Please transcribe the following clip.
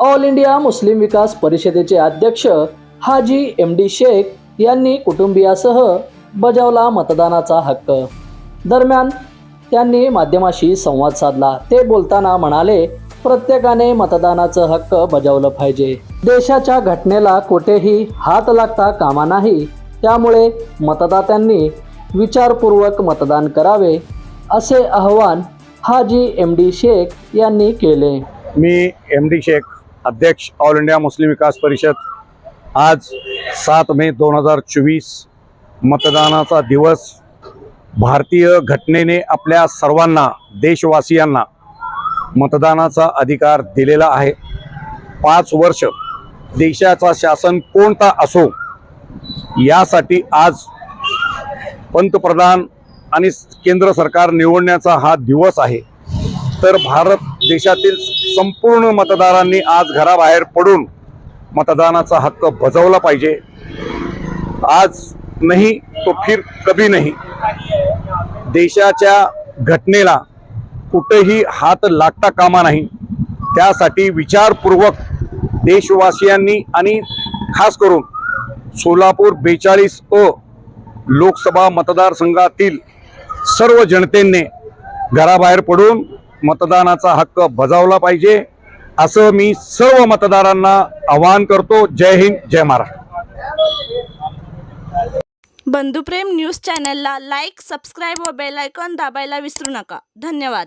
All India Muslim विकास परिषदेचे अध्यक्ष हाजी M D Shaikh यांनी कुटुंबियासह बजावला मतदानाचा हक्क. दरम्यान त्यांनी माध्यमाशी संवाद साधला. ते बोलताना म्हणाले प्रत्येकाने मतदानाचं हक्क बजावलं पाहिजे. देशाच्या घटनेला कुठेही हात लागता कामा नाही. त्यामुळे मतदात्यांनी विचारपूर्वक मतदान करावे असे आवाहन हाजी एम डी शेख यांनी केले. मी एम डी शेख अध्यक्ष ऑल इंडिया मुस्लिम विकास परिषद आज सात मे दोन हजार चोवीस मतदानाचा दिवस. भारतीय घटनेने आपल्या सर्वांना देशवासियांना मतदानाचा अधिकार दिलेला आहे. पाच वर्ष देशाचा शासन कोणता असो यासाठी आज पंतप्रधान आणि केंद्र सरकार निवडण्याचा हा दिवस आहे. तर भारत देशातील संपूर्ण मतदारांनी आज घराबाहेर पडून मतदानाचा हक्क बजावला पाहिजे. आज नाही तो फिर कभी नाही. देशाच्या घटनेला कुठेही हात लागता कामा नाही. त्यासाठी विचारपूर्वक देशवासियांनी आणि खास करून सोलापूर बेचाळीस अ लोकसभा मतदारसंघातील सर्व जनतेने घराबाहेर पडून मतदानाचा हक्क बजावला पाहिजे असं मी सर्व मतदारांना आवाहन करतो. जय हिंद जय महाराष्ट्र. बंधुप्रेम न्यूज चॅनलला लाईक सबस्क्राईब व बेलायकॉन दाबायला विसरू नका. धन्यवाद.